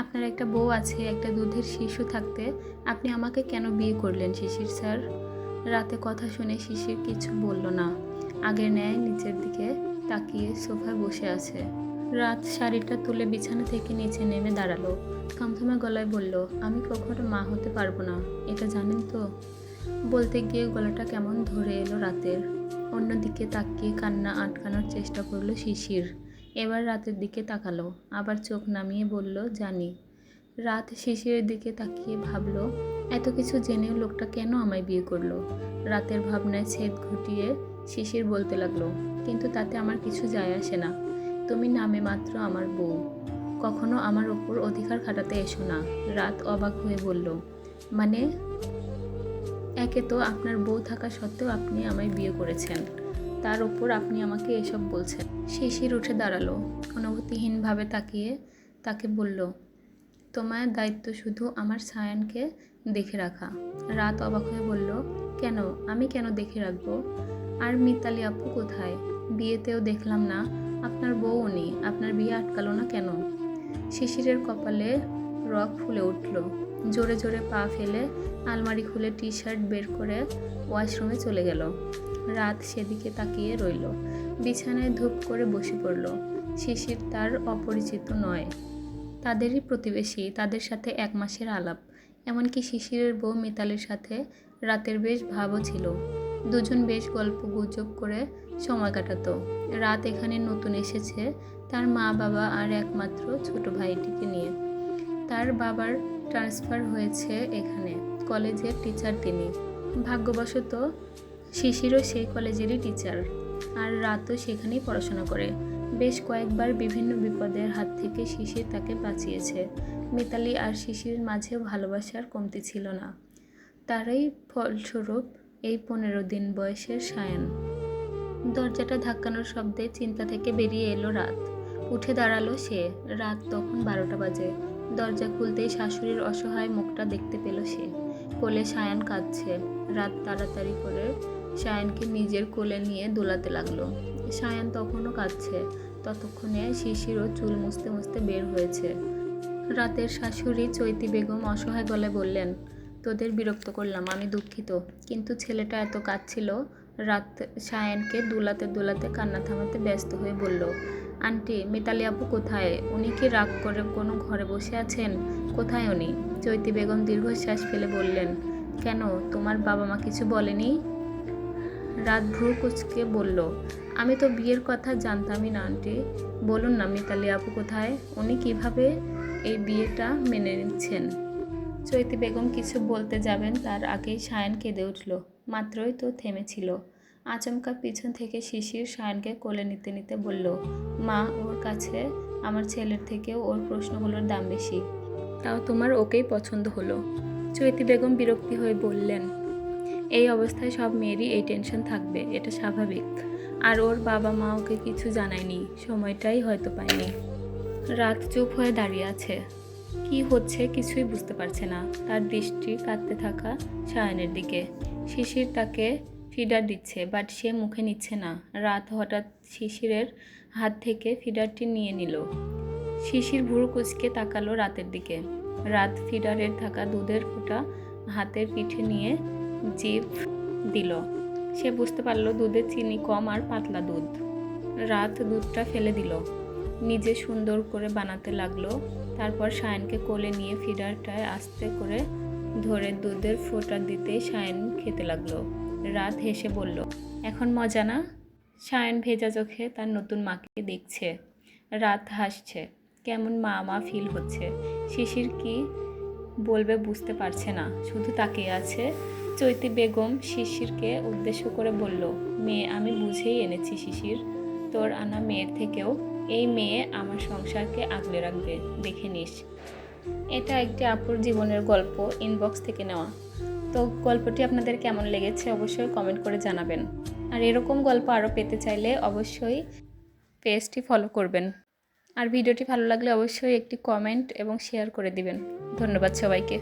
আপনার একটা বউ আছে, একটা দুধের শিশু থাকতে আপনি আমাকে কেন বিয়ে করলেন শিশির স্যার? রাতে কথা শুনে শিশির কিছু বলল না। আগের ন্যায় নিচের দিকে তাকিয়ে সোফায় বসে আছে। রাত শাড়িটা তুলে বিছানা থেকে নিচে নেমে দাঁড়াল। থমথমে গলায় বলল, আমি কখনো মা হতে পারব না, এটা জানেন তো? বলতে গিয়ে গলাটা কেমন ধরে এলো রাতের। অন্যদিকে তাকিয়ে কান্না আটকানোর চেষ্টা করল শিশির। এবার রাতের দিকে তাকালো, আবার চোখ নামিয়ে বলল, জানি। রাত শিশিরের দিকে তাকিয়ে ভাবলো, এত কিছু জেনেও লোকটা কেন আমায় বিয়ে করল? রাতের ভাবনায় ছেদ ঘটিয়ে শিশির বলতে লাগল, কিন্তু তাতে আমার কিছু যায় আসে না। তুমি নামে মাত্র আমার বউ। কখনো আমার ওপর অধিকার খাটাতে এসো না। রাত অবাক হয়ে বলল মানে একে তো আপনার বউ থাকা সত্ত্বেও আপনি আমায় বিয়ে করেছেন। তার উপর আপনি আমাকে এসব বলছেন। শিশির উঠে দাঁড়াল, অনুভূতিহীনভাবে তাকিয়ে তাকে বলল, তোমার দায়িত্ব শুধু আমার সায়ানকে দেখে রাখা। রাত অবাক হয়ে বলল, কেন? আমি কেন দেখে রাখব? আর মিতালি আপু কোথায়? বিয়েতেও দেখলাম না, আপনার বউ নেই, আপনার বিয়ে আটকালো না কেন? শিশিরের কপালে রক ফুলে উঠল। জোরে জোরে পা ফেলে আলমারি খুলে টি শার্ট বের করে ওয়াশরুমে চলে গেল। রাত সেদিকে তাকিয়ে রইল। বিছানায় ধূপ করে বসে পড়ল। শিশির তার অপরিচিত নয়। তাদেরই প্রতিবেশী, তাদের সাথে এক মাসের আলাপ। এমনকি শিশিরের বউ মিতালের সাথে রাতের বেশ ভাবও ছিল। দুজন বেশ গল্প গুজব করে সময় কাটাতো। রাত এখানে নতুন এসেছে তার মা বাবা আর একমাত্র ছোট ভাইটিকে নিয়ে। তার বাবার ট্রান্সফার হয়েছে এখানে, কলেজের টিচার তিনি। ভাগ্যবশত শিশিরও সেই কলেজেরই টিচার আর রাতও সেখানেই পড়াশোনা করে। বেশ কয়েকবার বিভিন্ন বিপদের হাত থেকে শিশির তাকে বাঁচিয়েছে। মিতালি আর শিশির মাঝেও ভালোবাসার কমতি ছিল না। তারই ফলস্বরূপ এই পনেরো দিন বয়সের সায়ন। দরজাটা ধাক্কানোর শব্দে চিন্তা থেকে বেরিয়ে এলো রাত। উঠে দাঁড়াল সে। রাত তখন বারোটা বাজে। দরজা খুলতেই শাশুড়ির অসহায় মুখটা দেখতে পেল সে। কোলে সায়ান কাঁদছে। রাত তাড়াতাড়ি করে সায়ানকে নিজের কোলে নিয়ে দোলাতে লাগল। সায়ান তখনও কাঁদছে। ততক্ষণে শিশিরও চুল মুছতে মুছতে বের হয়েছে। রাতের শাশুড়ি চৈতি বেগম অসহায় গলায় বললেন, তোদের বিরক্ত করলাম, আমি দুঃখিত। কিন্তু ছেলেটা এত কাঁদছিল, রাত সায়ানকে দোলাতে দোলাতে কান্না থামাতে ব্যস্ত হয়ে বলল আন্টি, মিতালি আপু কোথায়? উনি কি রাগ করে কোনো ঘরে বসে আছেন? কোথায় উনি? চৈতি বেগম দীর্ঘশ্বাস ফেলে বললেন, কেন? তোমার বাবা মা কিছু বলেনি? রাত ভ্রু কুচকে বলল, আমি তো বিয়ের কথা জানতামই না আন্টি। বলুন না মিতালি আপু কোথায়? উনি কীভাবে এই বিয়েটা মেনে নিচ্ছেন? চৈতি বেগম কিছু বলতে যাবেন তার আগেই সায়ন কেঁদে উঠল, মাত্রই তো থেমেছিল। আচমকা পিছন থেকে শিশির সায়নকে কোলে নিতে নিতে বলল, মা, ওর কাছে আমার ছেলের থেকেও ওর প্রশ্নগুলোর দাম বেশি। তাও তোমার ওকেই পছন্দ হলো? চৈতি বেগম বিরক্তি হয়ে বললেন, এই অবস্থায় সব মেয়েরই এই টেনশন থাকবে, এটা স্বাভাবিক। আর ওর বাবা মা ওকে কিছু জানায়নি, সময়টাই হয়তো পায়নি। রাত চুপ হয়ে দাঁড়িয়ে আছে। কি হচ্ছে কিছুই বুঝতে পারছে না। তার দৃষ্টি কাঁদতে থাকা সায়নের দিকে। শিশির তাকে ফিডার দিচ্ছে বাট সে মুখে নিচ্ছে না। রাত হঠাৎ শিশিরের হাত থেকে ফিডারটি নিয়ে নিল। শিশির ভুরু কুচকে তাকালো রাতের দিকে। রাত ফিডারের থাকা দুধের ফোঁটা হাতের পিঠে নিয়ে জিভ দিল। সে বুঝতে পারল দুধে চিনি কম আর পাতলা দুধ। রাত দুধটা ফেলে দিল। নিজে সুন্দর করে বানাতে লাগল। তারপর সায়নকে কোলে নিয়ে ফিডারটায় আস্তে করে ধরে দুধের ফোঁটা দিতেই সায়ন খেতে লাগল। রাত হেসে বলল, এখন মজা না? সায়ন ভেজা চোখে তার নতুন মাকে দেখছে। রাত হাসছে। কেমন মা মা ফিল হচ্ছে। শিশির কি বলবে বুঝতে পারছে না। শুধু তাকিয়ে আছে। চৈতি বেগম শিশিরকে উদ্দেশ্য করে বলল, মেয়ে, আমি বুঝেই এনেছি শিশির। তোর আনা মেয়ের থেকেও এই মেয়ে আমার সংসারকে আগলে রাখবে। দেখে নিস। এটা একটি আপুর জীবনের গল্প। ইনবক্স থেকে নেওয়া। তো গল্পটি আপনাদের কেমন লেগেছে অবশ্যই কমেন্ট করে জানাবেন। আর এরকম গল্প আরও পেতে চাইলে অবশ্যই পেজটি ফলো করবেন। আর ভিডিওটি ভালো লাগলে অবশ্যই একটি কমেন্ট এবং শেয়ার করে দিবেন। ধন্যবাদ সবাইকে।